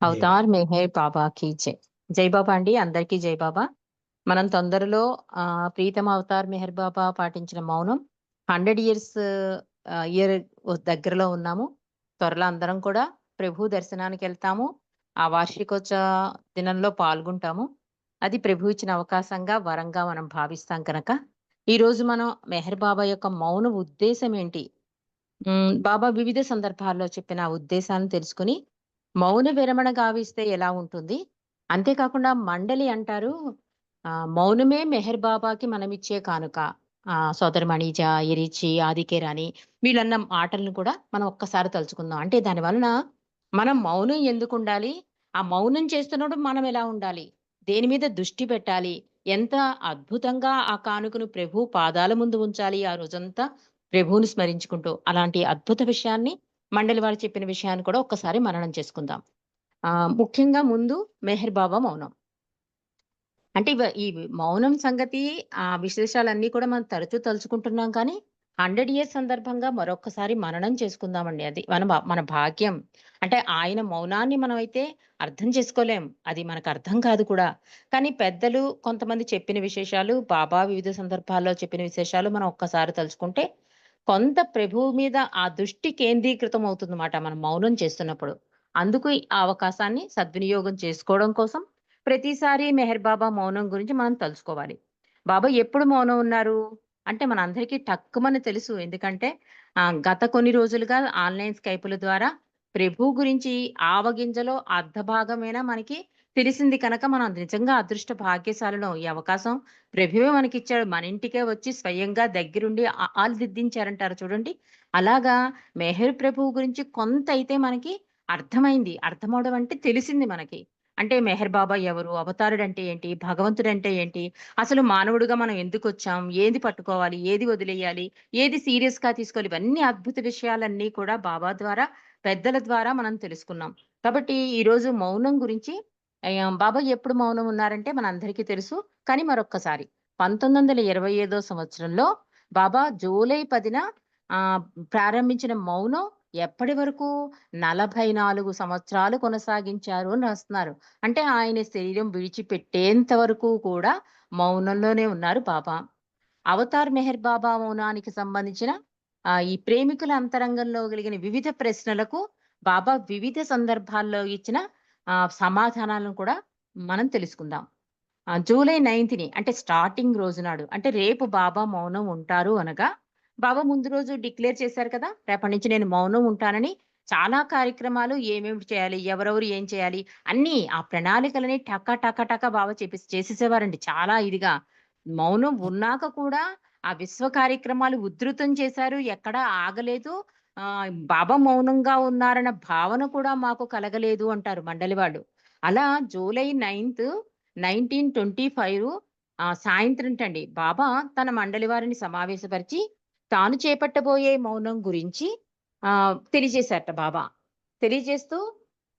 Avatar. Meher బాబాకి జై. జై బాబా అండి. అందరికీ జై బాబా. మనం తొందరలో ఆ ప్రీతం అవతార్ మెహర్ బాబా పాటించిన మౌనం హండ్రెడ్ ఇయర్స్ ఇయర్ దగ్గరలో ఉన్నాము. త్వరలో అందరం కూడా ప్రభు దర్శనానికి వెళ్తాము. ఆ వార్షికోత్సవ దినంలో పాల్గొంటాము. అది ప్రభు ఇచ్చిన అవకాశంగా వరంగా మనం భావిస్తాం కనుక ఈరోజు మనం మెహర్ బాబా యొక్క మౌన ఉద్దేశం ఏంటి? బాబా వివిధ సందర్భాల్లో చెప్పిన ఉద్దేశాన్ని ఉద్దేశాలను తెలుసుకుని మౌన విరమణ గావిస్తే ఎలా ఉంటుంది? అంతేకాకుండా మండలి అంటారు మౌనమే మెహర్ బాబాకి మనమిచ్చే కానుక. ఆ ఇరిచి మణిజ ఎరిచి వీళ్ళన్న ఆటలను కూడా మనం ఒక్కసారి తలుచుకుందాం. అంటే దాని వలన మనం మౌనం ఎందుకు ఉండాలి? ఆ మౌనం చేస్తున్నప్పుడు మనం ఎలా ఉండాలి? దేని మీద దృష్టి పెట్టాలి? ఎంత అద్భుతంగా ఆ కానుకను ప్రభు పాదాల ముందు ఉంచాలి ఆ రోజంతా? ప్రభువుని స్మరించుకుంటూ అలాంటి అద్భుత విషయాన్ని మండలి వారు చెప్పిన విషయాన్ని కూడా ఒక్కసారి మననం చేసుకుందాం. ఆ ముఖ్యంగా ముందు మెహర్ బాబా మౌనం. అంటే ఈ మౌనం సంగతి ఆ విశేషాలన్నీ కూడా మనం తరచూ తలుచుకుంటున్నాం కానీ హండ్రెడ్ ఇయర్స్ సందర్భంగా మరొకసారి మననం చేసుకుందామండి అది. మన భా- మన భాగ్యం. అంటే ఆయన మౌనాన్ని మనం అయితే అర్థం చేసుకోలేం. అది మనకు అర్థం కాదు కూడా. కానీ పెద్దలు కొంతమంది చెప్పిన విశేషాలు బాబా వివిధ సందర్భాల్లో చెప్పిన విశేషాలు మనం ఒక్కసారి తలుచుకుంటే కొంత ప్రభువు మీద ఆ దృష్టి కేంద్రీకృతం అవుతుందన్నమాట మనం మౌనం చేస్తున్నప్పుడు. అందుకు ఈ అవకాశాన్ని సద్వినియోగం చేసుకోవడం కోసం ప్రతిసారి మెహర్ బాబా మౌనం గురించి మనం తలుచుకోవాలి. బాబా ఎప్పుడు మౌనం ఉన్నారు? అంటే మన అందరికీ టక్కుమని తెలుసు. ఎందుకంటే ఆ, గత కొన్ని రోజులుగా ఆన్లైన్ స్కైపుల ద్వారా ప్రభు గురించి ఆవగింజలో అర్ధ భాగమైనా మనకి తెలిసింది కనుక మనం నిజంగా అదృష్ట భాగ్యశాలలో. ఈ అవకాశం ప్రభువే మనకిచ్చాడు. మన ఇంటికే వచ్చి స్వయంగా దగ్గరుండి ఆలుదిద్దించారంటారు దిద్దించారంటారు చూడండి. అలాగా మెహర్ ప్రభువు గురించి కొంత అయితే మనకి అర్థమైంది. అర్థమవడం అంటే తెలిసింది మనకి. అంటే మెహర్ బాబా ఎవరు? అవతారుడు అంటే ఏంటి? భగవంతుడు అంటే ఏంటి? అసలు మానవుడిగా మనం ఎందుకు వచ్చాం ఏది పట్టుకోవాలి? ఏది వదిలేయాలి? ఏది సీరియస్గా తీసుకోవాలి? ఇవన్నీ అద్భుత విషయాలన్నీ కూడా బాబా ద్వారా పెద్దల ద్వారా మనం తెలుసుకున్నాం. కాబట్టి ఈ రోజు మౌనం గురించి బాబా ఎప్పుడు మౌనం ఉన్నారంటే మన అందరికీ తెలుసు. కానీ మరొక్కసారి పంతొమ్మిది వందల ఇరవై ఐదో సంవత్సరంలో బాబా జూలై పదిన ఆ ప్రారంభించిన మౌనం ఎప్పటి వరకు? నలభై నాలుగు సంవత్సరాలు కొనసాగించారు అని రాస్తున్నారు. అంటే ఆయన శరీరం విడిచిపెట్టేంత వరకు కూడా మౌనంలోనే ఉన్నారు బాబా. అవతార్ మెహర్ బాబా మౌనానికి సంబంధించిన ఈ ప్రేమికుల అంతరంగంలో కలిగిన వివిధ ప్రశ్నలకు బాబా వివిధ సందర్భాల్లో ఇచ్చిన సమాధానాలను కూడా మనం తెలుసుకుందాం. జూలై నైన్త్ని అంటే స్టార్టింగ్ రోజు నాడు అంటే రేపు బాబా మౌనం ఉంటారు అనగా బాబా ముందు రోజు డిక్లేర్ చేశారు కదా రేపటి నుంచి నేను మౌనం ఉంటానని చాలా కార్యక్రమాలు ఏమేమి చేయాలి ఎవరెవరు ఏం చేయాలి అన్ని ఆ ప్రణాళికలని టక టక టక బాబా చేపి చేసేసేవారండి. చాలా ఇదిగా మౌనం ఉన్నాక కూడా ఆ విశ్వ కార్యక్రమాలు ఉధృతం చేశారు ఎక్కడా ఆగలేదు బాబా మౌనంగా ఉన్నారన్న భావన కూడా మాకు కలగలేదు అంటారు మండలి వాళ్ళు. అలా July ninth nineteen twenty five సాయంత్రం టండి బాబా తన మండలి వారిని సమావేశపరిచి తాను చేపట్టబోయే మౌనం గురించి ఆ తెలియజేశారట బాబా. తెలియజేస్తూ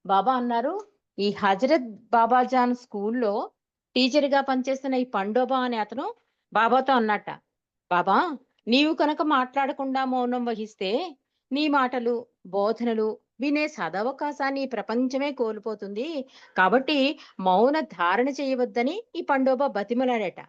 బాబా అన్నారు ఈ హజరత్ బాబాజాన్ స్కూల్లో టీచర్గా పనిచేస్తున్న ఈ పండోబా అనే అతను బాబాతో అన్నట్ట. బాబా నీవు కనుక మాట్లాడకుండా మౌనం వహిస్తే నీ మాటలు బోధనలు వినే సదవకాశాన్ని ప్రపంచమే కోల్పోతుంది. కాబట్టి మౌన ధారణ చేయవద్దని ఈ పండోబా బతిమలాడట.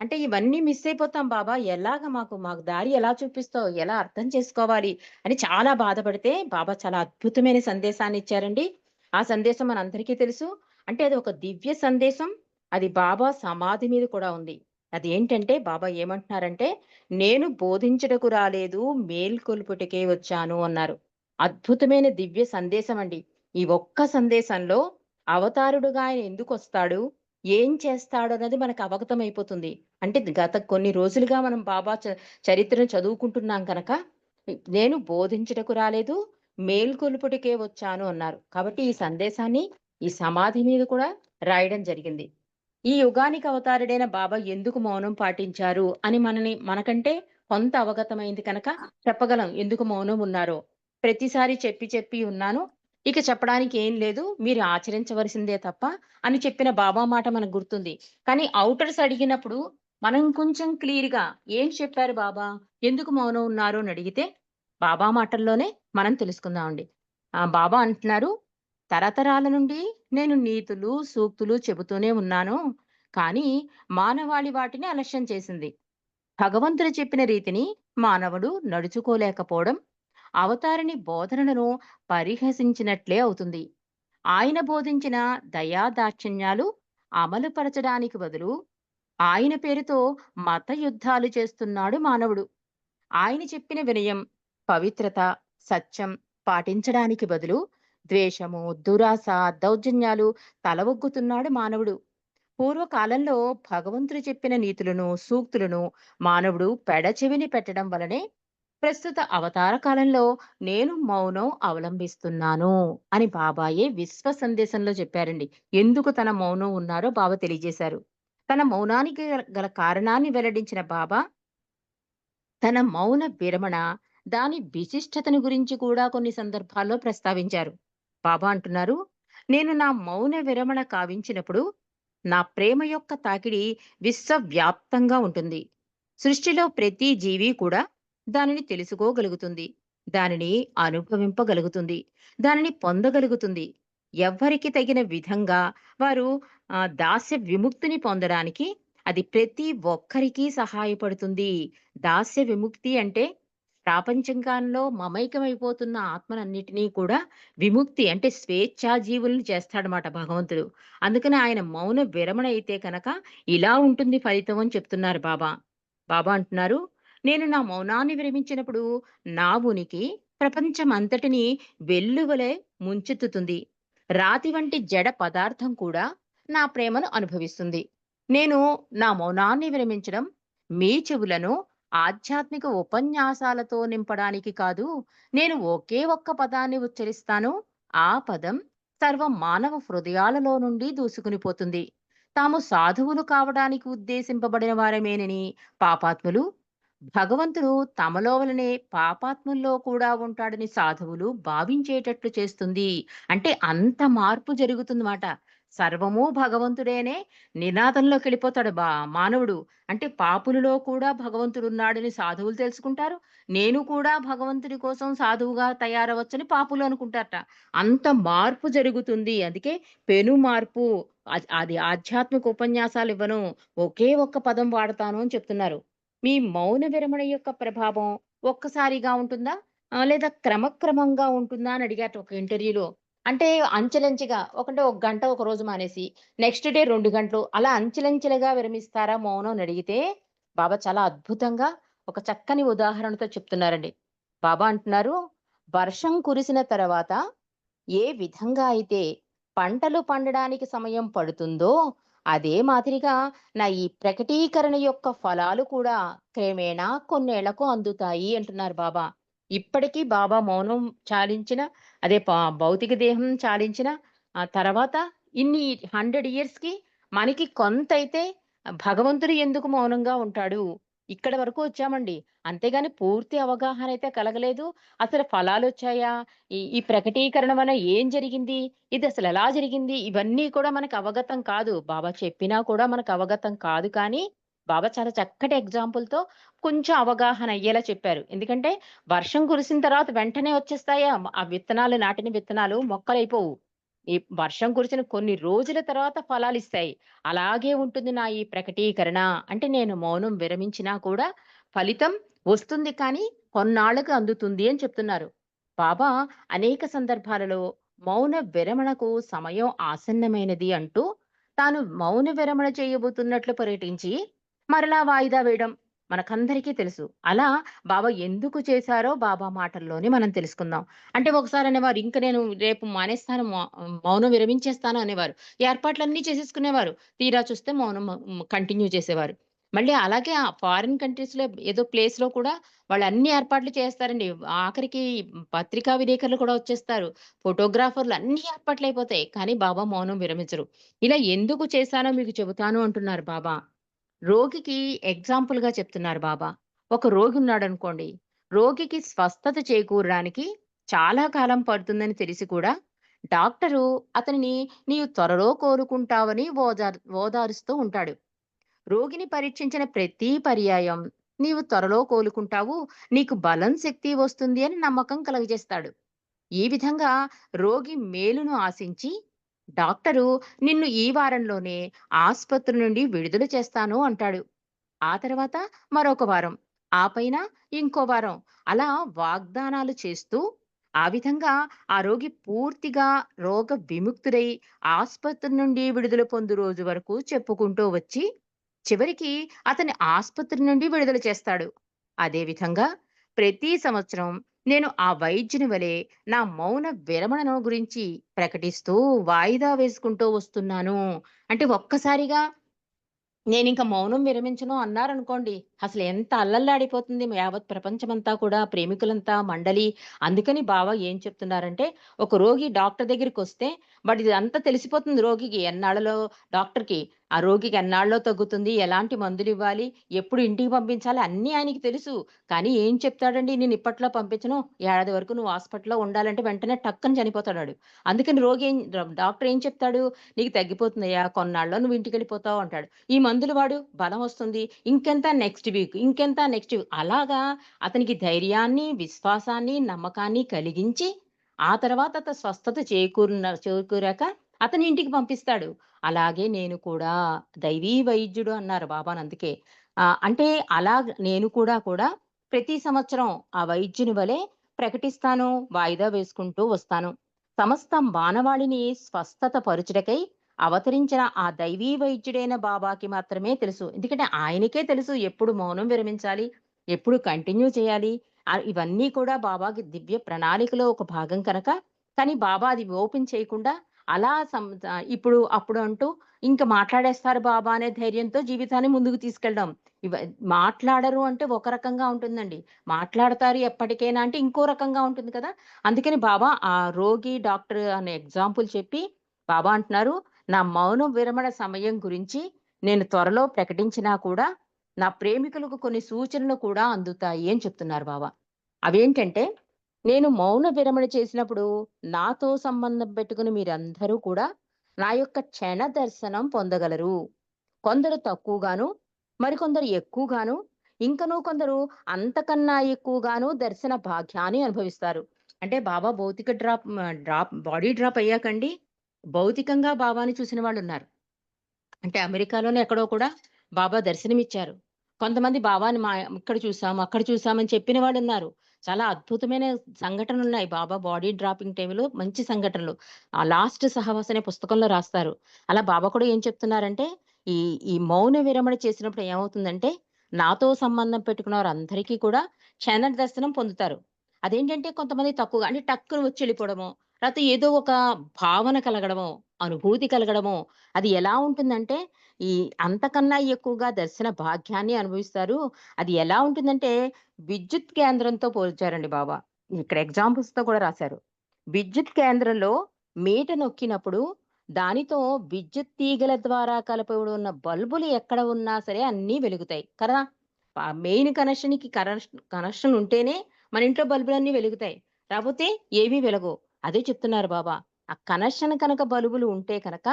అంటే ఇవన్నీ మిస్ అయిపోతాం బాబా. ఎలాగ మాకు మాకు దారి ఎలా చూపిస్తావు? ఎలా అర్థం చేసుకోవాలి? అని చాలా బాధపడితే బాబా చాలా అద్భుతమైన సందేశాన్ని ఇచ్చారండి. ఆ సందేశం మనందరికీ తెలుసు. అంటే అది ఒక దివ్య సందేశం. అది బాబా సమాధి మీద కూడా ఉంది. అది ఏంటంటే బాబా ఏమంటున్నారంటే నేను బోధించటకు రాలేదు మేల్కొల్పుటకే వచ్చాను అన్నారు. అద్భుతమైన దివ్య సందేశం అండి. ఈ ఒక్క సందేశంలో అవతారుడుగా ఆయన ఎందుకు వస్తాడు ఏం చేస్తాడు అన్నది మనకు అవగతం అయిపోతుంది. అంటే గత కొన్ని రోజులుగా మనం బాబా చ- చరిత్రను చదువుకుంటున్నాం కనుక నేను బోధించటకు రాలేదు మేల్కొలుపుటికే వచ్చాను అన్నారు. కాబట్టి ఈ సందేశాన్ని ఈ సమాధి మీద కూడా రాయడం జరిగింది. ఈ యుగానికి అవతారుడైన బాబా ఎందుకు మౌనం పాటించారు అని మనని మనకంటే కొంత అవగతమైంది కనుక చెప్పగలం ఎందుకు మౌనం ఉన్నారో. ప్రతిసారి చెప్పి చెప్పి ఉన్నాను ఇక చెప్పడానికి ఏం లేదు మీరు ఆచరించవలసిందే తప్ప అని చెప్పిన బాబా మాట మనకు గుర్తుంది. కానీ అవుటర్స్ అడిగినప్పుడు మనం కొంచెం క్లియర్గా ఏం చెప్పారు బాబా ఎందుకు మౌనం ఉన్నారు అని అడిగితే బాబా మాటల్లోనే మనం తెలుసుకుందామండి. ఆ బాబా అంటున్నారు తరతరాల నుండి నేను నీతులు, సూక్తులు చెబుతూనే ఉన్నాను. కానీ మానవాళి వాటిని అలక్ష్యం చేసింది. భగవంతుడు చెప్పిన రీతిని మానవుడు నడుచుకోలేకపోవడం అవతారిని బోధనలను పరిహసించినట్లే అవుతుంది. ఆయన బోధించిన దయా దాక్షిణ్యాలు అమలుపరచడానికి బదులు ఆయన పేరుతో మత యుద్ధాలు చేస్తున్నాడు మానవుడు. ఆయన చెప్పిన వినయం, పవిత్రత, సత్యం పాటించడానికి బదులు ద్వేషము, దురాశ, దౌర్జన్యాలు తలవొగ్గుతున్నాడు మానవుడు. పూర్వకాలంలో భగవంతుడు చెప్పిన నీతులను, సూక్తులను మానవుడు పెడచెవిని పెట్టడం వలనే ప్రస్తుత అవతార కాలంలో నేను మౌనం అవలంబిస్తున్నాను అని బాబాయే విశ్వ సందేశంలో చెప్పారండి. ఎందుకు తన మౌనం ఉన్నారో బాబా తెలియజేశారు. తన మౌనానికి గల గల కారణాన్ని వెల్లడించిన బాబా తన మౌన విరమణ, దాని విశిష్టతను గురించి కూడా కొన్ని సందర్భాల్లో ప్రస్తావించారు. బాబా అంటున్నారు, "నేను నా మౌన విరమణ కావించినప్పుడు, నా ప్రేమ యొక్క తాకిడి విశ్వవ్యాప్తంగా ఉంటుంది. సృష్టిలో ప్రతి జీవి కూడా దానిని తెలుసుకోగలుగుతుంది. దానిని అనుభవింపగలుగుతుంది. దానిని పొందగలుగుతుంది. ఎవ్వరికి తగిన విధంగా వారు దాస్య విముక్తిని పొందడానికి అది ప్రతి ఒక్కరికి సహాయపడుతుంది. దాస్య విముక్తి అంటే ప్రాపంచికంలో మమైకమైపోతున్న ఆత్మలన్నిటినీ కూడా విముక్తి అంటే స్వేచ్ఛా జీవులను చేస్తాడనమాట భగవంతుడు. అందుకని ఆయన మౌన విరమణ అయితే కనుక ఇలా ఉంటుంది ఫలితం అని చెప్తున్నారు బాబా. బాబా అంటున్నారు, "నేను నా మౌనాన్ని విరమించినప్పుడు నా ఉనికి ప్రపంచమంతటిని వెల్లువలే ముంచెత్తుతుంది. రాతి వంటి జడ పదార్థం కూడా నా ప్రేమను అనుభవిస్తుంది. నేను నా మౌనాన్ని విరమించడం మీ చెవులను ఆధ్యాత్మిక ఉపన్యాసాలతో నింపడానికి కాదు. నేను ఒకే ఒక్క పదాన్ని ఉచ్చరిస్తాను. ఆ పదం సర్వ మానవ హృదయాలలో నుండి దూసుకుని పోతుంది. తాము సాధువులు కావడానికి ఉద్దేశింపబడిన వారమేనని పాపాత్ములు, భగవంతుడు తమలో వలనే పాపాత్ముల్లో కూడా ఉంటాడని సాధువులు భావించేటట్లు చేస్తుంది." అంటే అంత మార్పు జరుగుతుందన్నమాట. సర్వము భగవంతుడేనే నినాదంలోకెళ్ళిపోతాడు బా మానవుడు. అంటే పాపులలో కూడా భగవంతుడున్నాడని సాధువులు తెలుసుకుంటారు. నేను కూడా భగవంతుడి కోసం సాధువుగా తయారవచ్చని పాపులు అనుకుంటారట. అంత మార్పు జరుగుతుంది. అందుకే పెను మార్పు. అది ఆధ్యాత్మిక ఉపన్యాసాలు ఇవ్వను ఒకే ఒక్క పదం వాడతాను అని చెప్తున్నారు. మీ మౌన విరమణ యొక్క ప్రభావం ఒక్కసారిగా ఉంటుందా? లేదా క్రమక్రమంగా ఉంటుందా అని అడిగాట ఒక ఇంటర్వ్యూలో. అంటే అంచెలంచెగా ఒకంటే ఒక గంట ఒక రోజు మానేసి, నెక్స్ట్ డే రెండు గంటలు అలా అంచెలంచెలుగా విరమిస్తారా మౌనం అడిగితే, బాబా చాలా అద్భుతంగా ఒక చక్కని ఉదాహరణతో చెప్తున్నారండి. బాబా అంటున్నారు, "వర్షం కురిసిన తర్వాత ఏ విధంగా అయితే పంటలు పండడానికి సమయం పడుతుందో, అదే మాదిరిగా నా ఈ ప్రకటీకరణ యొక్క ఫలాలు కూడా క్రమేణా కొన్నేళ్ళకు అందుతాయి" అంటున్నారు బాబా. ఇప్పటికీ బాబా మౌనం చాలించిన అదే భౌతిక దేహం చాలించిన ఆ తర్వాత ఇన్ని 100 ఇయర్స్‌కి మనకి కొంతైతే భగవంతుడు ఎందుకు మౌనంగా ఉంటాడు? ఇక్కడ వరకు వచ్చామండి. అంతేగాని పూర్తి అవగాహన అయితే కలగలేదు. అసలు ఫలాలొచ్చాయా? ఈ ఈ ప్రకటీకరణ వల్ల ఏం జరిగింది? ఇది అసలు ఎలా జరిగింది? ఇవన్నీ కూడా మనకు అవగతం కాదు. బాబా చెప్పినా కూడా మనకు అవగతం కాదు కానీ, బాబా చాలా చక్కటి ఎగ్జాంపుల్‌తో కొంచెం అవగాహన అయ్యేలా చెప్పారు. ఎందుకంటే వర్షం కురిసిన తర్వాత వెంటనే వచ్చేస్తాయా? ఆ విత్తనాలు నాటిన విత్తనాలు మొక్కలైపోవు. ఈ వర్షం కురిసిన కొన్ని రోజుల తర్వాత ఫలాలు ఇస్తాయి అలాగే ఉంటుంది నా ఈ ప్రకటీకరణ. అంటే నేను మౌనం విరమించినా కూడా ఫలితం వస్తుంది కానీ కొన్నాళ్ళకి అందుతుంది అని చెప్తున్నారు. బాబా అనేక సందర్భాలలో మౌన విరమణకు సమయం ఆసన్నమైనది అంటూ, తాను మౌన విరమణ చేయబోతున్నట్లు పర్యటించి మరలా వాయిదా వేయడం మనకందరికీ తెలుసు. అలా బాబా ఎందుకు చేశారో బాబా మాటల్లోనే మనం తెలుసుకుందాం. అంటే ఒకసారి అనేవారు, "ఇంక నేను రేపు మానేస్తాను మౌ మౌనం విరమించేస్తాను" అనేవారు. ఏర్పాట్లన్నీ చేసేసుకునేవారు. తీరా చూస్తే మౌనం కంటిన్యూ చేసేవారు. మళ్ళీ అలాగే ఆ ఫారిన్ కంట్రీస్‌లో ఏదో ప్లేస్‌లో కూడా వాళ్ళు అన్ని ఏర్పాట్లు చేస్తారండి. ఆఖరికి పత్రికా విలేకరులు కూడా వచ్చేస్తారు. ఫోటోగ్రాఫర్‌లు అన్ని ఏర్పాట్లు అయిపోతాయి కానీ బాబా మౌనం విరమించరు. ఇలా ఎందుకు చేశానో మీకు చెబుతాను అంటున్నారు బాబా. రోగికి ఎగ్జాంపుల్‌గా చెప్తున్నారు బాబా. ఒక రోగి ఉన్నాడనుకోండి. రోగికి స్వస్థత చేకూరడానికి చాలా కాలం పడుతుందని తెలిసి కూడా డాక్టరు అతనిని "నీవు త్వరలో కోరుకుంటావని ఓదార్ ఓదారుస్తూ ఉంటాడు. రోగిని పరీక్షించిన ప్రతి పర్యాయం "నీవు త్వరలో కోలుకుంటావు. నీకు బలం, శక్తి వస్తుంది" అని నమ్మకం కలుగజేస్తాడు. ఈ విధంగా రోగి మేలును ఆశించి డాక్టరు నిన్ను ఈ వారంలోనే ఆస్పత్రి నుండి విడుదల చేస్తాను అంటాడు. ఆ తర్వాత మరొక వారం, ఆ పైన ఇంకో వారం అలా వాగ్దానాలు చేస్తూ ఆ విధంగా ఆ రోగి పూర్తిగా రోగ విముక్తుడై ఆసుపత్రి నుండి విడుదల పొందు రోజు వరకు చెప్పుకుంటూ వచ్చి చివరికి అతని ఆసుపత్రి నుండి విడుదల చేస్తాడు. అదే విధంగా ప్రతి సంవత్సరం నేను ఆ వైద్యుని వలె నా మౌన విరమణను గురించి ప్రకటిస్తూ వాయిదా వేసుకుంటూ వస్తున్నాను. అంటే ఒక్కసారిగా నేను ఇంకా మౌనం విరమించను అన్నారనుకోండి. అసలు ఎంత అల్లల్లాడిపోతుంది యావత్ ప్రపంచమంతా కూడా ప్రేమికులంతా మండలి. అందుకని బావ ఏం చెప్తున్నారంటే, ఒక రోగి డాక్టర్ దగ్గరికి వస్తే బట్ ఇది అంతా తెలిసిపోతుంది రోగికి. ఎన్నాళ్ళలో డాక్టర్‌కి ఆ రోగికి ఎన్నాళ్ళలో తగ్గుతుంది, ఎలాంటి మందులివ్వాలి, ఎప్పుడు ఇంటికి పంపించాలి అన్నీ ఆయనకి తెలుసు. కానీ ఏం చెప్తాడండి నేను ఇప్పట్లో పంపించను. ఏడాది వరకు నువ్వు హాస్పిటల్‌లో ఉండాలంటే వెంటనే టక్కని చనిపోతాడు అందుకని రోగి ఏం డాక్టర్ ఏం చెప్తాడు, "నీకు తగ్గిపోతుందయ్యా కొన్నాళ్ళలో నువ్వు ఇంటికెళ్ళిపోతావు" అంటాడు. ఈ మందులు వాడు బలం వస్తుంది. ఇంకెంత నెక్స్ట్ వీక్, ఇంకెంత నెక్స్ట్ వీక్ అలాగా అతనికి ధైర్యాన్ని, విశ్వాసాన్ని, నమ్మకాన్ని కలిగించి ఆ తర్వాత అత స్వస్థత చేకూరిన చేకూరాక అతని ఇంటికి పంపిస్తాడు. అలాగే నేను కూడా దైవీ వైద్యుడు అన్నారు బాబానందుకే. అందుకే అంటే అలా నేను కూడా కూడా ప్రతి సంవత్సరం ఆ వైద్యుని వలె ప్రకటిస్తాను, వాయిదా వేసుకుంటూ వస్తాను. సమస్త మానవాళిని స్వస్థత పరుచుటకై అవతరించిన ఆ దైవీ వైద్యుడైన బాబాకి మాత్రమే తెలుసు. ఎందుకంటే ఆయనకే తెలుసు ఎప్పుడు మౌనం విరమించాలి, ఎప్పుడు కంటిన్యూ చేయాలి. ఇవన్నీ కూడా బాబాకి దివ్య ప్రణాళికలో ఒక భాగం కనుక, కానీ బాబా అది ఓపెన్ చేయకుండా అలా ఇప్పుడు, అప్పుడు అంటూ ఇంకా మాట్లాడేస్తారు బాబా అనే ధైర్యంతో జీవితాన్ని ముందుకు తీసుకెళ్ళడం. ఇవ మాట్లాడరు అంటే ఒక రకంగా ఉంటుందండి. మాట్లాడతారు ఎప్పటికైనా అంటే ఇంకో రకంగా ఉంటుంది కదా! అందుకని బాబా ఆ రోగి, డాక్టర్ అనే ఎగ్జాంపుల్ చెప్పి బాబా అంటున్నారు, "నా మౌన విరమణ సమయం గురించి నేను త్వరలో ప్రకటించినా కూడా, నా ప్రేమికులకు కొన్ని సూచనలు కూడా అందుతాయి" అని చెప్తున్నారు బాబా. అవేంటంటే, "నేను మౌన విరమణ చేసినప్పుడు నాతో సంబంధం పెట్టుకుని మీరందరూ కూడా నా యొక్క క్షణ దర్శనం పొందగలరు. కొందరు తక్కువగాను, మరికొందరు ఎక్కువగాను, ఇంకనూ కొందరు అంతకన్నా ఎక్కువగాను దర్శన భాగ్యాన్ని అనుభవిస్తారు." అంటే బాబా భౌతిక డ్రాప్ డ్రాప్ బాడీ డ్రాప్ అయ్యాకండి భౌతికంగా బాబాని చూసిన వాళ్ళు ఉన్నారు అంటే అమెరికాలోనే ఎక్కడో కూడా బాబా దర్శనమిచ్చారు. కొంతమంది బాబాని మా ఇక్కడ చూసాం, అక్కడ చూసామని చెప్పిన వాళ్ళు ఉన్నారు చాలా అద్భుతమైన సంఘటనలు ఉన్నాయి బాబా బాడీ డ్రాపింగ్ టైంలో మంచి సంఘటనలు. ఆ లాస్ట్ సహవాస్ అనే పుస్తకంలో రాస్తారు. అలా బాబా కూడా ఏం చెప్తున్నారంటే, ఈ ఈ మౌన విరమణ చేసినప్పుడు ఏమవుతుందంటే, నాతో సంబంధం పెట్టుకున్న వారందరికీ కూడా క్షణ దర్శనం పొందుతారు. అదేంటంటే కొంతమంది తక్కువగా అంటే టక్కును వచ్చి వెళ్ళిపోవడము లేకపోతే ఏదో ఒక భావన కలగడమో, అనుభూతి కలగడమో, అది ఎలా ఉంటుందంటే, ఈ అంతకన్నా ఎక్కువగా దర్శన భాగ్యాన్ని అనుభవిస్తారు. అది ఎలా ఉంటుందంటే, విద్యుత్ కేంద్రంతో పోల్చారండి బాబా. ఇక్కడ ఎగ్జాంపుల్స్‌తో కూడా రాశారు. విద్యుత్ కేంద్రంలో మీట నొక్కినప్పుడు దానితో విద్యుత్ తీగల ద్వారా కలపబడి ఉన్న బల్బులు ఎక్కడ ఉన్నా సరే అన్నీ వెలుగుతాయి కదా! మెయిన్ కనెక్షన్‌కి కనెక్ష కనెక్షన్ ఉంటేనే మన ఇంట్లో బల్బులన్నీ వెలుగుతాయి. రాకపోతే ఏమీ వెలగవు. అదే చెప్తున్నారు బాబా. ఆ కనెక్షన్ కనుక బల్బులు ఉంటే కనుక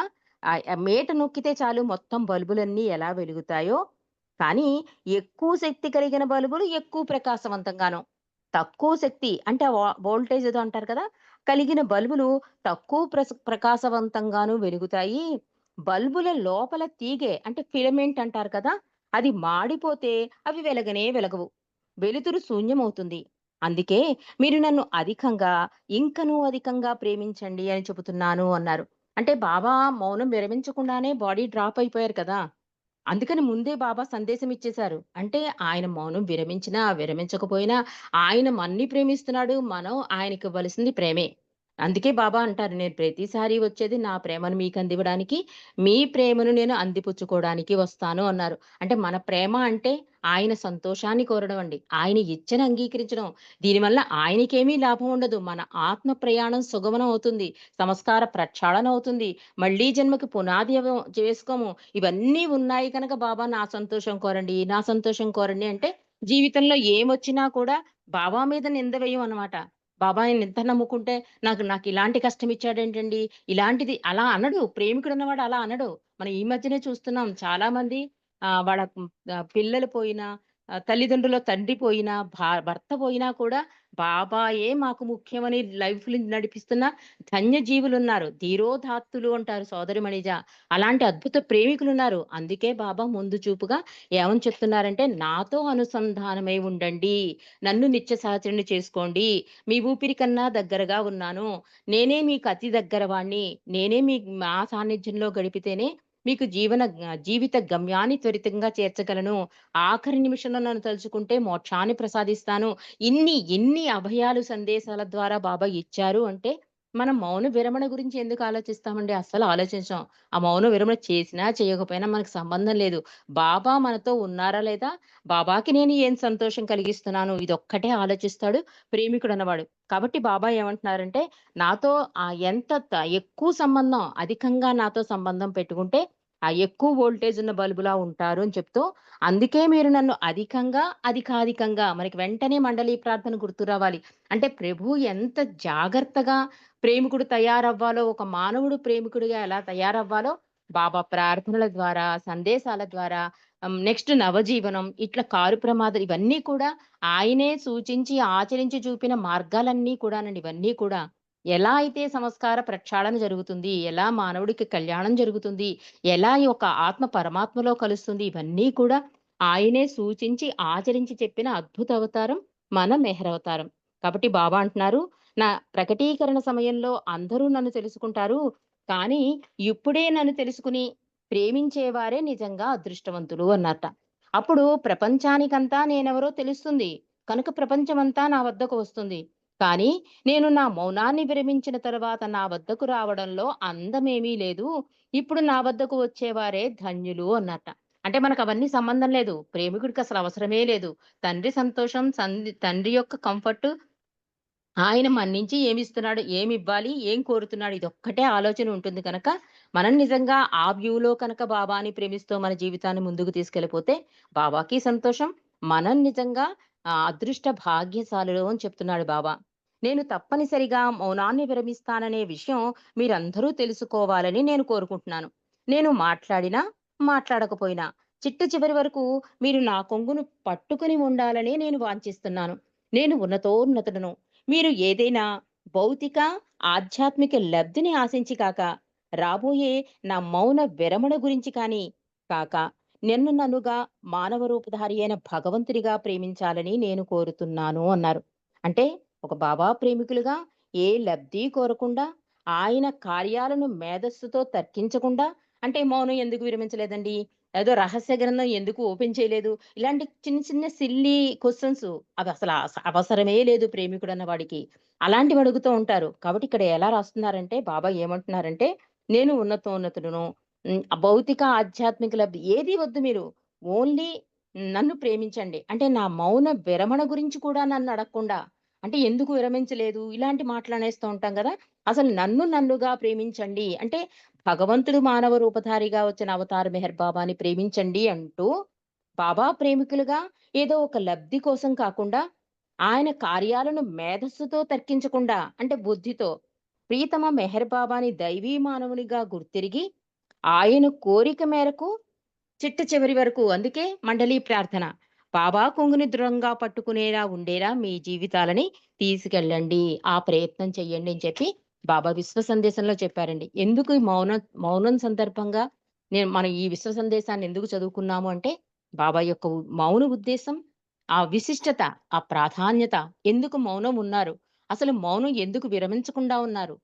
మేట ఆ నొక్కితే చాలు మొత్తం బల్బులన్నీ ఎలా వెలుగుతాయో, కానీ ఎక్కువ శక్తి కలిగిన బల్బులు ఎక్కువ ప్రకాశవంతంగాను, తక్కువ శక్తి అంటే వోల్టేజ్ ఏదో అంటారు కదా! కలిగిన బల్బులు తక్కువ ప్రకాశవంతంగాను వెలుగుతాయి. బల్బుల లోపల తీగే అంటే ఫిలమెంట్ అంటారు కదా! అది మాడిపోతే అవి వెలగనే వెలగవు. వెలుతురు శూన్యమవుతుంది. అందుకే మీరు నన్ను అధికంగా, ఇంకనూ అధికంగా ప్రేమించండి అని చెబుతున్నాను అన్నారు. అంటే బాబా మౌనం విరమించకుండానే బాడీ డ్రాప్ అయిపోయారు కదా! అందుకని ముందే బాబా సందేశం ఇచ్చేశారు. అంటే ఆయన మౌనం విరమించినా, విరమించకపోయినా ఆయన మన్ని ప్రేమిస్తున్నాడు. మనం ఆయనకి ఇవ్వవలసింది ప్రేమే. అందుకే బాబా అంటారు, "నేను ప్రతిసారి వచ్చేది నా ప్రేమను మీకు అందివ్వడానికి మీ ప్రేమను నేను అందిపుచ్చుకోవడానికి వస్తాను" అన్నారు. అంటే మన ప్రేమ అంటే ఆయన సంతోషాన్ని కోరడం అండి. ఆయన ఇచ్చను అంగీకరించడం. దీనివల్ల ఆయనకేమీ లాభం ఉండదు. మన ఆత్మ ప్రయాణం సుగమనం అవుతుంది. సంస్కార ప్రక్షాళన అవుతుంది. మళ్ళీ జన్మకి పునాది చేసుకోము. ఇవన్నీ ఉన్నాయి కనుక బాబా నా సంతోషం కోరండి, నా సంతోషం కోరండి అంటే జీవితంలో ఏమొచ్చినా కూడా బాబా మీద నింద అనమాట బాబాయ్ ఆయనెంత నమ్ముకుంటే నాకు నాకు ఇలాంటి కష్టం ఇచ్చాడేంటండి? ఇలాంటిది అలా అనడు. ప్రేమికుడు అన్నవాడు అలా అనడు. మనం ఈ మధ్యనే చూస్తున్నాం చాలా మంది ఆ వాళ్ళ పిల్లలు పోయినా, తల్లిదండ్రుల తండ్రి పోయినా, భర్త పోయినా కూడా బాబాయే మాకు ముఖ్యమని లైఫ్ నడిపిస్తున్న ధన్య జీవులు ఉన్నారు ధీరోధాత్తులు అంటారు సోదరిమణిజ. అలాంటి అద్భుత ప్రేమికులు ఉన్నారు అందుకే బాబా ముందు చూపుగా ఏమని చెప్తున్నారంటే, నాతో అనుసంధానమై ఉండండి. నన్ను నిత్య సహచరుడిని చేసుకోండి. మీ ఊపిరి కన్నా దగ్గరగా ఉన్నాను. నేనే మీకు అతి దగ్గర వాణ్ణి నేనే మీ మా సాన్నిధ్యంలో గడిపితేనే మీకు జీవన జీవిత గమ్యాన్ని త్వరితంగా చేర్చగలను. ఆఖరి నిమిషంలో నన్ను తలుచుకుంటే మోక్షాన్ని ప్రసాదిస్తాను. ఇన్ని, ఎన్ని అభయాలు సందేశాల ద్వారా బాబా ఇచ్చారు అంటే, మనం మౌన విరమణ గురించి ఎందుకు ఆలోచిస్తామండి? అస్సలు ఆలోచించాం ఆ మౌన విరమణ చేసినా, చేయకపోయినా మనకు సంబంధం లేదు. బాబా మనతో ఉన్నారా లేదా? బాబాకి నేను ఏం సంతోషం కలిగిస్తున్నాను? ఇదొక్కటే ఆలోచిస్తాడు ప్రేమికుడు అన్నవాడు కాబట్టి బాబా ఏమంటున్నారంటే, నాతో ఎంత ఎక్కువ సంబంధం అధికంగా నాతో సంబంధం పెట్టుకుంటే, ఆ ఎక్కువ వోల్టేజ్ ఉన్న బల్బులా ఉంటారు అని చెప్తూ, అందుకే మీరు నన్ను అధికంగా, అధికాధికంగా మనకి వెంటనే మండలి ప్రార్థన గుర్తు రావాలి. అంటే ప్రభు ఎంత జాగ్రత్తగా ప్రేమికుడు తయారవ్వాలో, ఒక మానవుడు ప్రేమికుడిగా ఎలా తయారవ్వాలో, బాబా ప్రార్థనల ద్వారా, సందేశాల ద్వారా, నెక్స్ట్ నవజీవనం ఇట్లా కారు ప్రమాదం ఇవన్నీ కూడా ఆయనే సూచించి, ఆచరించి చూపిన మార్గాలన్నీ కూడానండి. ఇవన్నీ కూడా ఎలా అయితే సంస్కార ప్రక్షాళన జరుగుతుంది, ఎలా మానవుడికి కళ్యాణం జరుగుతుంది, ఎలా ఈ యొక్క ఆత్మ పరమాత్మలో కలుస్తుంది, ఇవన్నీ కూడా ఆయనే సూచించి, ఆచరించి చెప్పిన అద్భుత అవతారం మన మెహర్ అవతారం. కాబట్టి బాబా అంటున్నారు, నా ప్రకటీకరణ సమయంలో అందరూ నన్ను తెలుసుకుంటారు. కానీ ఇప్పుడే నన్ను తెలుసుకుని ప్రేమించేవారే నిజంగా అదృష్టవంతులు అన్నారట. అప్పుడు ప్రపంచానికంతా నేనెవరో తెలుస్తుంది. కనుక ప్రపంచమంతా నా వద్దకు వస్తుంది. కానీ నేను నా మౌనాన్ని విరమించిన తర్వాత నా వద్దకు రావడంలో అందమేమీ లేదు. ఇప్పుడు నా వద్దకు వచ్చేవారే ధన్యులు అన్నట్ట. అంటే మనకు అవన్నీ సంబంధం లేదు. ప్రేమికుడికి అసలు అవసరమే లేదు. తండ్రి సంతోషం, తండ్రి యొక్క కంఫర్ట్ ఆయన మన్నించి ఏమిస్తున్నాడు, ఏమివ్వాలి, ఏం కోరుతున్నాడు ఇదొక్కటే ఆలోచన ఉంటుంది కనుక, మనం నిజంగా ఆ వ్యూలో కనుక బాబాని ప్రేమిస్తూ మన జీవితాన్ని ముందుకు తీసుకెళ్ళిపోతే, బాబాకి సంతోషం, మనం నిజంగా అదృష్ట భాగ్యశాలులు అని చెప్తున్నాడు బాబా. నేను తప్పనిసరిగా మౌనాన్ని విరమిస్తాననే విషయం మీరందరూ తెలుసుకోవాలని నేను కోరుకుంటున్నాను. నేను మాట్లాడినా, మాట్లాడకపోయినా చిట్ట చివరి వరకు మీరు నా కొంగును పట్టుకొని ఉండాలని నేను వాంఛిస్తున్నాను. నేను ఉన్నతోన్నతుడను. మీరు ఏదైనా భౌతిక, ఆధ్యాత్మిక లబ్ధిని ఆశించి కాక, రాబోయే నా మౌన విరమణ గురించి కానీ కాక, నిన్ను నన్నుగా మానవ రూపధారి అయిన భగవంతుడిగా ప్రేమించాలని నేను కోరుతున్నాను అన్నారు. అంటే ఒక బాబా ప్రేమికులుగా ఏ లబ్ధి కోరకుండా, ఆయన కార్యాలను మేధస్సుతో తర్కించకుండా అంటే మౌనం ఎందుకు విరమించలేదండి? ఏదో రహస్య గ్రంథం ఎందుకు ఓపెన్ చేయలేదు? ఇలాంటి చిన్న చిన్న సిల్లీ క్వశ్చన్స్ అవి అసలు అవసరమే లేదు ప్రేమికుడన్న వాడికి. అలాంటివి అడుగుతూ ఉంటారు. కాబట్టి ఇక్కడ ఎలా రాస్తున్నారంటే బాబా ఏమంటున్నారంటే, నేను ఉన్నతోన్నతుడును. భౌతిక, ఆధ్యాత్మిక లబ్ధి ఏది వద్దు మీరు. ఓన్లీ నన్ను ప్రేమించండి. అంటే నా మౌన విరమణ గురించి కూడా నన్ను అడగకుండా, అంటే ఎందుకు విరమించలేదు? ఇలాంటి మాట్లాడేస్తూ ఉంటాం కదా అసలు నన్ను నన్నుగా ప్రేమించండి. అంటే భగవంతుడు మానవ రూపధారిగా వచ్చిన అవతార్ మెహర్ బాబాని ప్రేమించండి అంటూ, బాబా ప్రేమికులుగా ఏదో ఒక లబ్ధి కోసం కాకుండా, ఆయన కార్యాలను మేధస్సుతో తర్కించకుండా అంటే బుద్ధితో, ప్రీతమ మెహర్ బాబాని దైవీ మానవునిగా గుర్తిరిగి, ఆయన కోరిక మేరకు చిట్ట చివరి వరకు అందుకే మండలి ప్రార్థన. బాబా కొంగుని దృఢంగా పట్టుకునేలా ఉండేలా మీ జీవితాలని తీసుకెళ్ళండి. ఆ ప్రయత్నం చెయ్యండి అని చెప్పి బాబా విశ్వ సందేశంలో చెప్పారండి. ఎందుకు మౌన మౌనం సందర్భంగా నేను మనం ఈ విశ్వ సందేశాన్ని ఎందుకు చదువుకున్నాము అంటే, బాబా యొక్క మౌన ఉద్దేశం, ఆ విశిష్టత, ఆ ప్రాధాన్యత, ఎందుకు మౌనం ఉన్నారు? అసలు మౌనం ఎందుకు విరమించకుండా ఉన్నారు?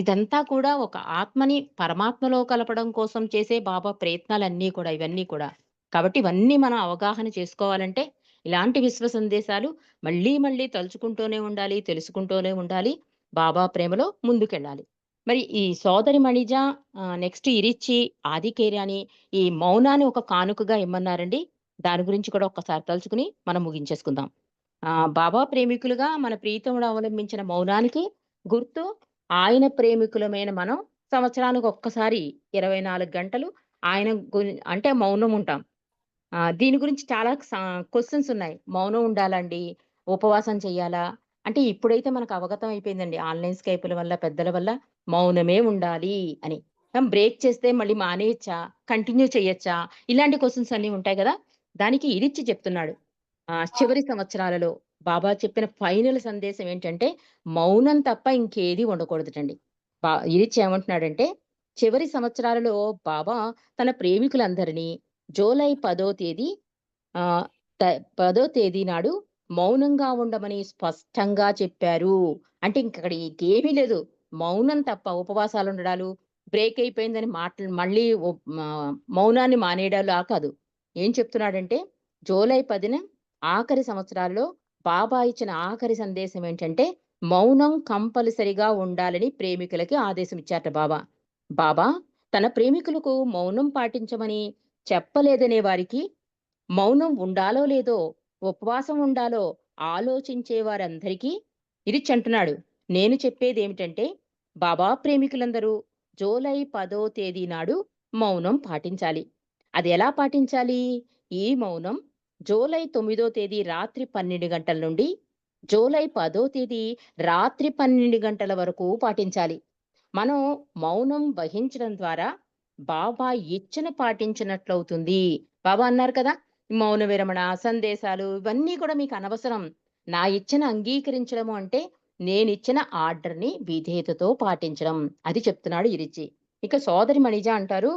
ఇదంతా కూడా ఒక ఆత్మని పరమాత్మలో కలపడం కోసం చేసే బాబా ప్రయత్నాలన్నీ కూడా ఇవన్నీ కూడా. కాబట్టి ఇవన్నీ మనం అవగాహన చేసుకోవాలంటే, ఇలాంటి విశ్వ సందేశాలు మళ్ళీ మళ్ళీ తలుచుకుంటూనే ఉండాలి, తెలుసుకుంటూనే ఉండాలి. బాబా ప్రేమలో ముందుకెళ్ళాలి. మరి ఈ సోదరి మణిజ నెక్స్ట్ ఇరిచ్చి, ఆదికేర్యాని ఈ మౌనాన్ని ఒక కానుకగా ఇమ్మన్నారండి. దాని గురించి కూడా ఒక్కసారి తలుచుకుని మనం ముగించేసుకుందాం. ఆ బాబా ప్రేమికులుగా మన ప్రీతముడు అవలంబించిన మౌనానికి గుర్తు ఆయన ప్రేమికులమైన మనం సంవత్సరానికి ఒక్కసారి 24 గంటలు ఆయన అంటే మౌనం ఉంటాం. దీని గురించి చాలా క్వశ్చన్స్ ఉన్నాయి. మౌనం ఉండాలండి, ఉపవాసం చేయాలా? అంటే ఇప్పుడైతే మనకు అవగతం అయిపోయిందండి. ఆన్‌లైన్ స్కైపుల వల్ల, పెద్దల వల్ల మౌనమే ఉండాలి అని. బ్రేక్ చేస్తే మళ్ళీ మానేయొచ్చా? కంటిన్యూ చేయొచ్చా? ఇలాంటి క్వశ్చన్స్ అన్ని ఉంటాయి కదా దానికి ఇదిచ్చి చెప్తున్నాడు. ఆ చివరి సంవత్సరాలలో బాబా చెప్పిన ఫైనల్ సందేశం ఏంటంటే, మౌనం తప్ప ఇంకేది ఉండకూడదటండి. బా ఇదిచ్చి ఏమంటున్నాడంటే, చివరి సంవత్సరాలలో బాబా తన ప్రేమికులందరినీ జూలై పదో తేదీ పదో తేదీ నాడు మౌనంగా ఉండమని స్పష్టంగా చెప్పారు. అంటే ఇంకక్కడ ఇంకేమీ లేదు. మౌనం తప్ప ఉపవాసాలు ఉండడాలు బ్రేక్ అయిపోయిందని మాటలు మళ్ళీ మౌనాన్ని మానేయడాలు మౌనాన్ని కాదు. ఏం చెప్తున్నాడంటే, జూలై 10న ఆఖరి సంవత్సరాల్లో బాబా ఇచ్చిన ఆఖరి సందేశం ఏంటంటే, మౌనం కంపల్సరిగా ఉండాలని ప్రేమికులకి ఆదేశం ఇచ్చారట బాబా. బాబా తన ప్రేమికులకు మౌనం పాటించమని చెప్పలేదనే వారికి, మౌనం ఉండాలో లేదో, ఉపవాసం ఉండాలో ఆలోచించే వారందరికీ ఇరిచంటున్నాడు నేను చెప్పేదేమిటంటే, బాబా ప్రేమికులందరూ జూలై పదో తేదీ నాడు మౌనం పాటించాలి. అది ఎలా పాటించాలి? ఈ మౌనం జూలై తొమ్మిదో తేదీ రాత్రి 12 గంటల నుండి జూలై పదో తేదీ రాత్రి 12 గంటల వరకు పాటించాలి. మనం మౌనం వహించడం ద్వారా బాబా ఇచ్చను పాటించినట్లవుతుంది. బాబా అన్నారు కదా! మౌన విరమణ, సందేశాలు ఇవన్నీ కూడా మీకు అనవసరం. నా ఇచ్చను అంగీకరించడము అంటే నేనిచ్చిన ఆర్డర్‌ని విధేయతతో పాటించడం. అది చెప్తున్నాడు ఇరిచి ఇక సోదరి మణిజ అంటారు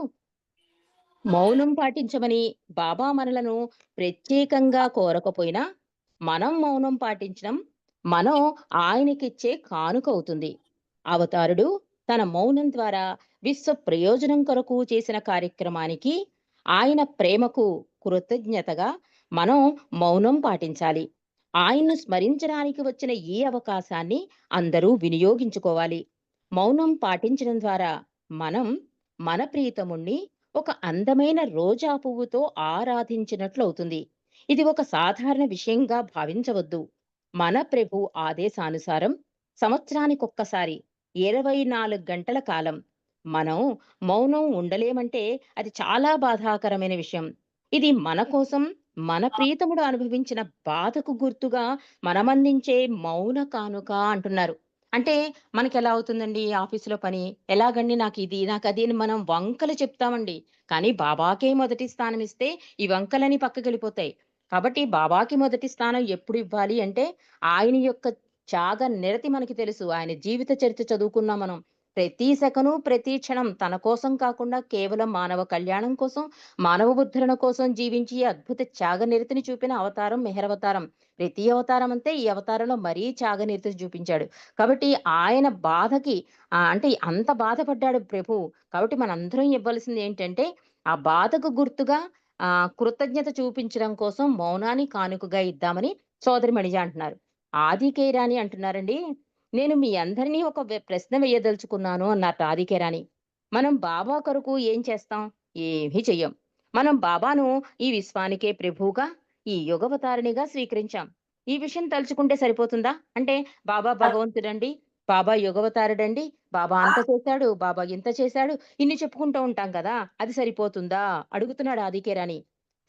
మౌనం పాటించమని బాబా మనలను ప్రత్యేకంగా కోరకపోయినా, మనం మౌనం పాటించడం మనం ఆయనకిచ్చే కానుక అవుతుంది. అవతారుడు తన మౌనం ద్వారా విశ్వ ప్రయోజనం కొరకు చేసిన కార్యక్రమానికి, ఆయన ప్రేమకు కృతజ్ఞతగా మనం మౌనం పాటించాలి. ఆయన్ను స్మరించడానికి వచ్చిన ఈ అవకాశాన్ని అందరూ వినియోగించుకోవాలి. మౌనం పాటించడం ద్వారా మనం మన ప్రియతముణ్ణి ఒక అందమైన రోజా పువ్వుతో ఆరాధించినట్లవుతుంది. ఇది ఒక సాధారణ విషయంగా భావించవద్దు. మన ప్రభు ఆదేశానుసారం సంవత్సరానికొక్కసారి 24 గంటల కాలం మనం మౌనం ఉండలేమంటే అది చాలా బాధాకరమైన విషయం. ఇది మన కోసం మన ప్రియతముడు అనుభవించిన బాధకు గుర్తుగా మనమందించే మౌన కానుక అంటున్నారు. అంటే మనకెలా అవుతుందండి ఆఫీస్‌లో పని, ఎలాగండి నాకిది, నాకది అని మనం వంకలు చెప్తామండి. కానీ బాబాకే మొదటి స్థానం ఇస్తే ఈ వంకలన్నీ పక్కకెళ్ళిపోతాయి. కాబట్టి బాబాకి మొదటి స్థానం ఎప్పుడు ఇవ్వాలి అంటే, ఆయన యొక్క త్యాగ నిరతి మనకి తెలుసు. ఆయన జీవిత చరిత్ర చదువుకున్నాం మనం. ప్రతి సెకను, ప్రతి క్షణం తన కోసం కాకుండా కేవలం మానవ కళ్యాణం కోసం, మానవ ఉద్ధరణ కోసం జీవించి ఈ అద్భుత త్యాగనిరతిని చూపిన అవతారం మెహరవతారం. ప్రతి అవతారం అంతే ఈ అవతారంలో మరీ త్యాగనిరతి చూపించాడు. కాబట్టి ఆయన బాధకి అంటే అంత బాధపడ్డాడు ప్రభు కాబట్టి మనందరం ఇవ్వాల్సింది ఏంటంటే, ఆ బాధకు గుర్తుగా ఆ కృతజ్ఞత చూపించడం కోసం మౌనాన్ని కానుకగా ఇద్దామని సోదరి మణిజ అంటున్నారు. ఆది కేరాని అంటున్నారండి, నేను మీ అందరినీ ఒక ప్రశ్న వేయదలుచుకున్నాను అన్నారట ఆదికే రాణి. మనం బాబా కొరకు ఏం చేస్తాం? ఏమీ చెయ్యం. మనం బాబాను ఈ విశ్వానికే ప్రభువుగా, ఈ యుగవతారిణిగా స్వీకరించాం. ఈ విషయం తలుచుకుంటే సరిపోతుందా? అంటే బాబా భగవంతుడండి, బాబా యుగవతారుడండి, బాబా అంత చేశాడు, బాబా ఇంత చేశాడు, ఇన్ని చెప్పుకుంటూ ఉంటాం కదా! అది సరిపోతుందా? అడుగుతున్నాడు ఆదికే రాణి.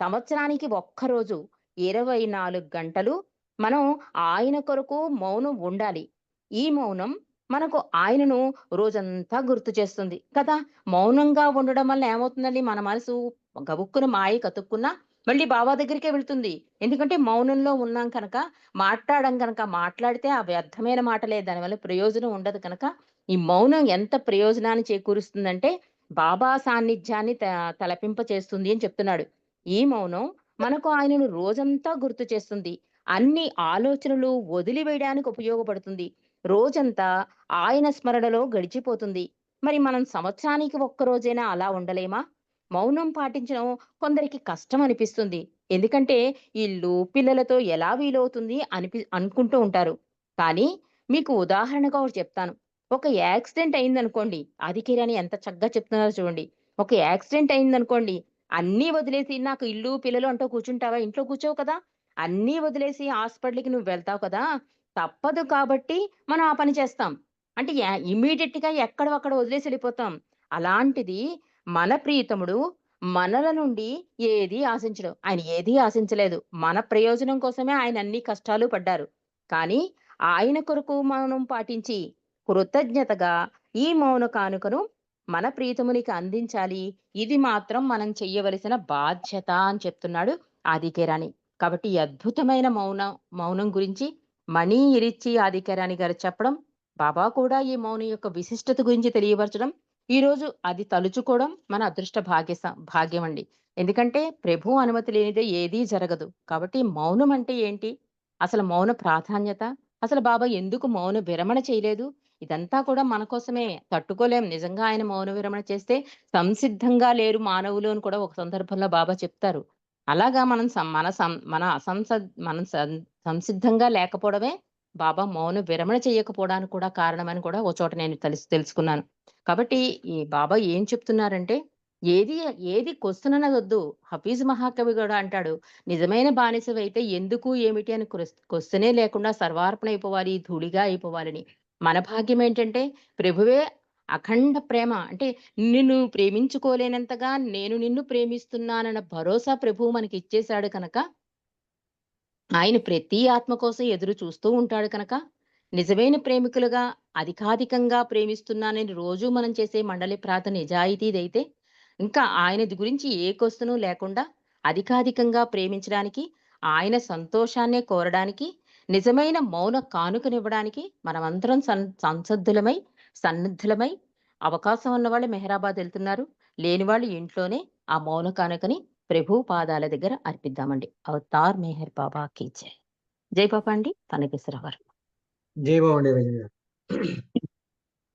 సంవత్సరానికి ఒక్కరోజు 24 గంటలు మనం ఆయన కొరకు మౌనం ఉండాలి. ఈ మౌనం మనకు ఆయనను రోజంతా గుర్తు చేస్తుంది కదా! మౌనంగా ఉండడం వల్ల ఏమవుతుందండి మన మనసు గబుక్కున మాయ కతుక్కున్నా మళ్ళీ బాబా దగ్గరికే వెళ్తుంది. ఎందుకంటే మౌనంలో ఉన్నాం కనుక, మాట్లాడం కనుక మాట్లాడితే ఆ వ్యర్థమైన మాటలే దానివల్ల ప్రయోజనం ఉండదు కనుక, ఈ మౌనం ఎంత ప్రయోజనాన్ని చేకూరుస్తుందంటే, బాబా సాన్నిధ్యాన్ని త తలపింప చేస్తుంది అని చెప్తున్నాడు. ఈ మౌనం మనకు ఆయనను రోజంతా గుర్తు చేస్తుంది. అన్ని ఆలోచనలు వదిలివేయడానికి ఉపయోగపడుతుంది. రోజంతా ఆయన స్మరణలో గడిచిపోతుంది. మరి మనం సంవత్సరానికి ఒక్క రోజైనా అలా ఉండలేమా? మౌనం పాటించడం కొందరికి కష్టం అనిపిస్తుంది. ఎందుకంటే ఇల్లు పిల్లలతో ఎలా వీలవుతుంది అనిపి అనుకుంటూ ఉంటారు. కానీ మీకు ఉదాహరణగా ఒకటి చెప్తాను. ఒక యాక్సిడెంట్ అయిందనుకోండి. అది రాణి ఎంత చక్కగా చెప్తున్నారో చూడండి. ఒక యాక్సిడెంట్ అయిందనుకోండి. అన్నీ వదిలేసి నాకు ఇల్లు, పిల్లలు అంటూ కూర్చుంటావా? ఇంట్లో కూర్చోవు కదా! అన్నీ వదిలేసి హాస్పిటల్‌కి నువ్వు వెళ్తావు కదా! తప్పదు కాబట్టి మనం ఆ పని చేస్తాం. అంటే ఇమీడియట్గా ఎక్కడ అక్కడ వదిలేసి వెళ్ళిపోతాం. అలాంటిది మన ప్రీతముడు మనల నుండి ఏది ఆశించడు. ఆయన ఏదీ ఆశించలేదు. మన ప్రయోజనం కోసమే ఆయన అన్ని కష్టాలు పడ్డారు. కానీ ఆయన కొరకు మౌనం పాటించి కృతజ్ఞతగా ఈ మౌన కానుకను మన ప్రీతమునికి అందించాలి. ఇది మాత్రం మనం చెయ్యవలసిన బాధ్యత అని చెప్తున్నాడు ఆదికేరాణి. కాబట్టి అద్భుతమైన మౌన మౌనం గురించి మణి ఇరిచి ఆదికారాణి గారు చెప్పడం, బాబా కూడా ఈ మౌనం యొక్క విశిష్టత గురించి తెలియపరచడం, ఈరోజు అది తలుచుకోవడం మన అదృష్ట భాగ్య భాగ్యం అండి ఎందుకంటే ప్రభు అనుమతి లేనిదే ఏదీ జరగదు. కాబట్టి మౌనం అంటే ఏంటి? అసలు మౌన ప్రాధాన్యత, అసలు బాబా ఎందుకు మౌన విరమణ చేయలేదు? ఇదంతా కూడా మన కోసమే. తట్టుకోలేం. నిజంగా ఆయన మౌన విరమణ చేస్తే సంసిద్ధంగా లేరు మానవులు అని కూడా ఒక సందర్భంలో బాబా చెప్తారు. అలాగా మనం మన సం మన అసంసద్ మనం సం సంసిద్ధంగా లేకపోవడమే బాబా మౌన విరమణ చేయకపోవడానికి కూడా కారణమని కూడా ఓ చోట నేను తెలుసు తెలుసుకున్నాను. కాబట్టి ఈ బాబా ఏం చెప్తున్నారంటే ఏది ఏది క్వశ్చన్ అనదొద్దు. హఫీజ్ మహాకవి కూడా అంటాడు. నిజమైన బానిసవైతే ఎందుకు ఏమిటి అని క్వశ్చనే లేకుండా సర్వార్పణ అయిపోవాలి, ధూళిగా అయిపోవాలని. మన భాగ్యం ఏంటంటే ప్రభువే అఖండ ప్రేమ అంటే నిన్ను ప్రేమించుకోలేనంతగా నేను నిన్ను ప్రేమిస్తున్నానన్న భరోసా ప్రభువు మనకి ఇచ్చేశాడు కనుక ఆయన ప్రతి ఆత్మ కోసం ఎదురు చూస్తూ ఉంటాడు కనుక, నిజమైన ప్రేమికులుగా అధికాధికంగా ప్రేమిస్తున్నానని రోజు మనం చేసే మండలి ప్రార్థన నిజాయితీదైతే, ఇంకా ఆయన గురించి ఏ కొస్తును లేకుండా అధికాధికంగా ప్రేమించడానికి, ఆయన సంతోషాన్నే కోరడానికి, నిజమైన మౌన కానుకనివ్వడానికి మనమందరం సన్ సంసద్ధులమై, సన్నద్ధులమై, అవకాశం ఉన్నవాళ్ళు మెహరాబాద్ వెళ్తున్నారు. లేని వాళ్ళు ఇంట్లోనే ఆ మౌన కానుకని ప్రభు పాదాల దగ్గర అర్పిద్దామండి. అవతార్ మెహర్ బాబా కీ జై. జై బాబా అండి. తనకేశ్వరరావు గారు. జై బాబు అండి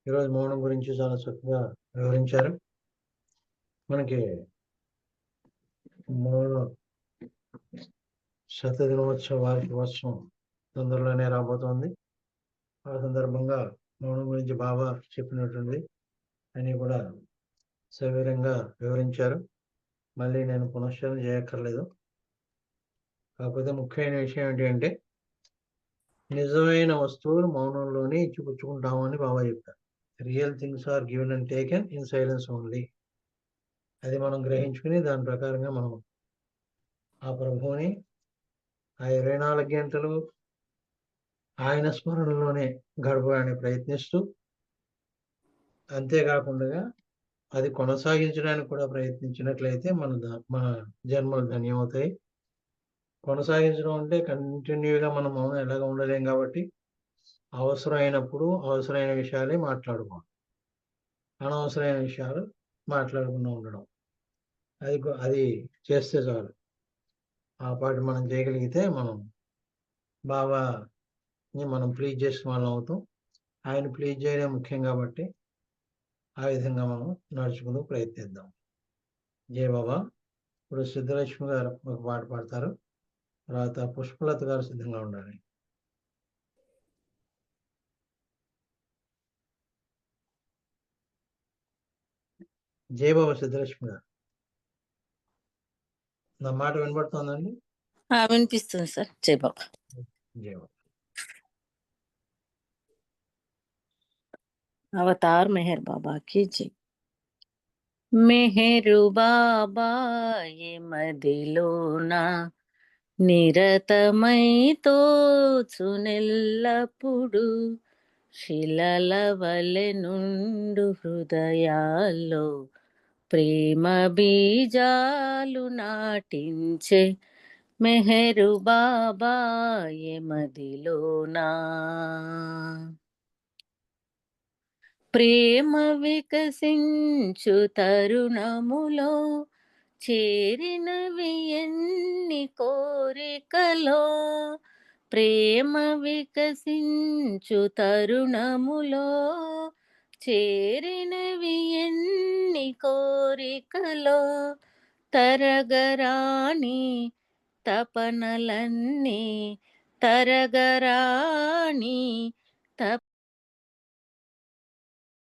ఈరోజు మౌనం గురించి చాలా చక్కగా వివరించారు. మనకి మౌన శత దినోత్సవ వార్షికోత్సవం తొందరలోనే రాబోతోంది. ఆ సందర్భంగా మౌనం గురించి బాబా చెప్పినటువంటి అని కూడా సవివరంగా వివరించారు. మళ్ళీ నేను పునశ్చరణ చేయక్కర్లేదు. కాకపోతే ముఖ్యమైన విషయం ఏంటి అంటే నిజమైన వస్తువులు మౌనంలోనే ఇచ్చి పుచ్చుకుంటామని బాబా చెప్పారు. Real things are given and taken in silence only. అది మనం గ్రహించుకుని దాని ప్రకారంగా మనం ఆ ప్రభువుని ఆ 24 గంటలు ఆయన స్మరణలోనే గడపడానికి ప్రయత్నిస్తూ అంతేకాకుండా అది కొనసాగించడానికి కూడా ప్రయత్నించినట్లయితే మన మన జన్మలు ధన్యమవుతాయి. కొనసాగించడం అంటే కంటిన్యూగా మనం మౌనం ఎలాగ ఉండలేం కాబట్టి అవసరమైనప్పుడు అవసరమైన విషయాలే మాట్లాడుకోవడం అనవసరమైన విషయాలు మాట్లాడకుండా ఉండడం. అది అది చేస్తే చాలు. ఆ పాటు మనం చేయగలిగితే మనం బాబాని మనం ప్లీజ్ చేసిన వాళ్ళం అవుతాం. ఆయన ప్లీజ్ చేయడం ముఖ్యం కాబట్టి ఆ విధంగా మనం నడుచుకుందుకు ప్రయత్నిద్దాం. జై బాబా. ఇప్పుడు సిద్ధలక్ష్మి గారు ఒక పాట పాడతారు. తర్వాత పుష్పలత గారు సిద్ధంగా ఉండాలి. జై బాబా సిద్ధలక్ష్మి గారు. నా మాట వినబడుతోందండి? వినిపిస్తుంది సార్. జై బాబా. జై అవతార్ మెహర్ బాబా కీ జై. మెహరు బాబా ఏ మదిలోన శిలల వలె నుండు హృదయాల్లో ప్రేమ బీజాలు నాటించే మెహరు బాబా మదిలోనా ప్రేమ వికసించు తరుణములో చేరినవి ఎన్ని కోరికలో ప్రేమ వికసించు తరుణములో చేరినవి ఎన్ని కోరికలో తరగరాణి తపనలన్నీ తరగరాణి తప